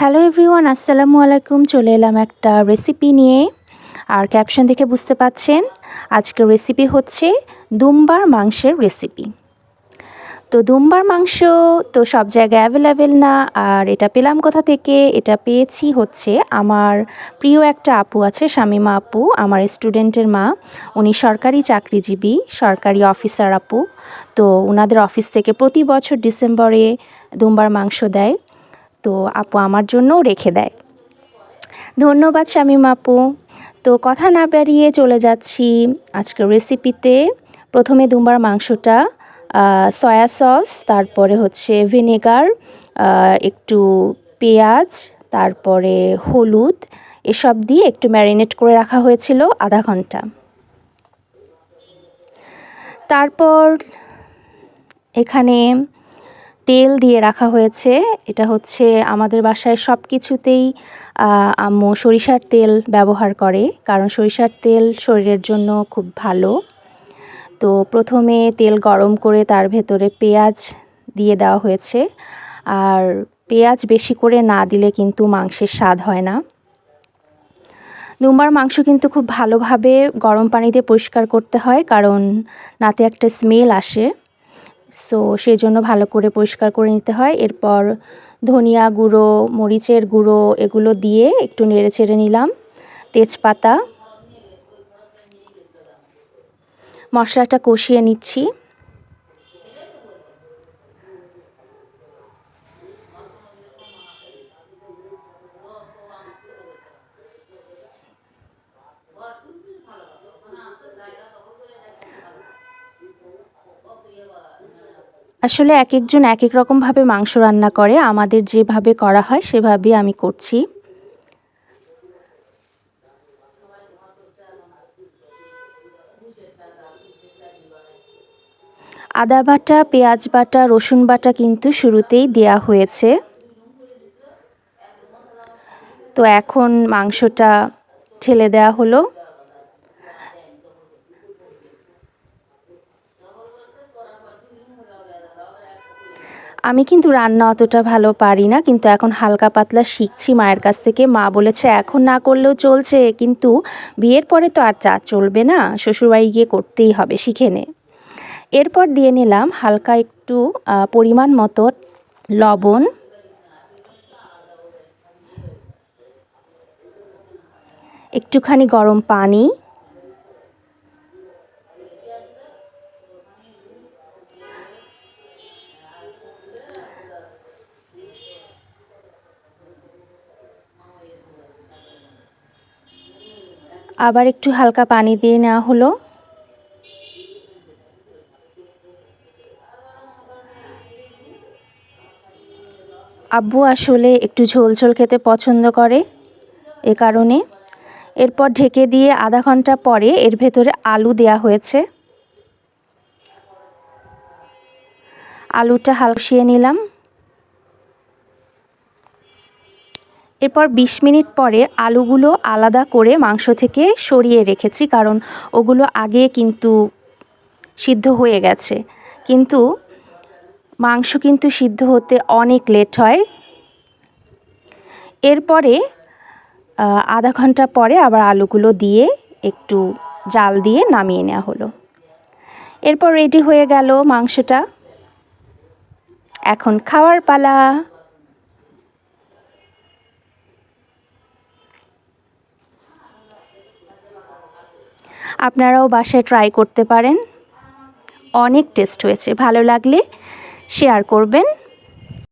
Hello everyone, আসসালামু আলাইকুম। চলে এলাম একটা রেসিপি নিয়ে। আর ক্যাপশন দেখে বুঝতে পাচ্ছেন, আজকের রেসিপি হচ্ছে দুম্বার মাংসের রেসিপি তো দুম্বার মাংস তো সব জায়গায় অ্যাভেলেবেল না, আর এটা পেলাম কোথা থেকে? এটা পেয়েছি হচ্ছে আমার প্রিয় একটা আপু আছে, শামিমা আপু, আমার স্টুডেন্টের মা। উনি সরকারি চাকরিজীবী, সরকারি অফিসার আপু। তো ওনাদের অফিস থেকে প্রতি বছর ডিসেম্বরে দুম্বার মাংস দেয়। তো আপু আমার জন্যও রেখে দেয়। ধন্যবাদ শামীম আপু। তো কথা না বেরিয়ে চলে যাচ্ছি আজকের রেসিপিতে প্রথমে দুম্বার মাংসটা সয়া সস তারপরে হচ্ছে ভিনেগার একটু পেঁয়াজ, তারপরে হলুদ, এসব দিয়ে একটু ম্যারিনেট করে রাখা হয়েছিল আধা ঘণ্টা। তারপর এখানে তেল দিয়ে রাখা হয়েছে। এটা হচ্ছে আমাদের বাসায় সব কিছুতেই আম্মু সরিষার তেল ব্যবহার করে, কারণ সরিষার তেল শরীরের জন্য খুব ভালো। তো প্রথমে তেল গরম করে তার ভেতরে পেঁয়াজ দিয়ে দেওয়া হয়েছে। আর পেঁয়াজ বেশি করে না দিলে কিন্তু মাংসের স্বাদ হয় না। দুম্বার মাংস কিন্তু খুব ভালোভাবে গরম পানি দিয়ে পরিষ্কার করতে হয়, কারণ নাতে একটা স্মেল আসে। সো সেই জন্য ভালো করে পরিষ্কার করে নিতে হয়। এরপর ধনিয়া গুঁড়ো, মরিচের গুঁড়ো এগুলো দিয়ে একটু নেড়ে ছেড়ে নিলাম। তেজপাতা। মশলাটা কষিয়ে নিচ্ছি। আসলে এক একজন এক এক রকমভাবে মাংস রান্না করে, আমাদের যেভাবে করা হয় সেভাবেই আমি করছি। আদা বাটা, পেঁয়াজ বাটা, রসুন বাটা কিন্তু শুরুতেই দেয়া হয়েছে। তো এখন মাংসটা ঠেলে দেওয়া হলো। আমি কিন্তু রান্না অতটা ভালো পারি না, কিন্তু এখন হালকা পাতলা শিখছি, মায়ের কাছ থেকে। মা বলেছে, এখন না করলেও চলছে, কিন্তু বিয়ের পরে তো আর চা চলবে না, শ্বশুরবাড়ি গিয়ে করতেই হবে, শিখে নে। এরপর দিয়ে নিলাম হালকা একটু পরিমাণ মতো লবণ। একটুখানি গরম পানি। আবার একটু হালকা পানি দিয়ে নেওয়া হলো। আব্বু আসলে একটু ঝোল ঝোল খেতে পছন্দ করে এ কারণে। এরপর ঢেকে দিয়ে আধা ঘণ্টা পরে এর ভেতরে আলু দেয়া হয়েছে। আলুটা হালসিয়ে নিলাম। এরপর ২০ মিনিট পরে আলুগুলো আলাদা করে মাংস থেকে সরিয়ে রেখেছি, কারণ ওগুলো আগে কিন্তু সিদ্ধ হয়ে গেছে। কিন্তু মাংস কিন্তু সিদ্ধ হতে অনেক লেট হয়। এরপরে আধা ঘণ্টা পরে আবার আলুগুলো দিয়ে একটু জাল দিয়ে নামিয়ে নেওয়া হলো। এরপর রেডি হয়ে গেল মাংসটা। এখন খাওয়ার পালা। আপনারাও বাসায় ট্রাই করতে পারেন। অনেক টেস্ট হয়েছে। ভালো লাগলে শেয়ার করবেন।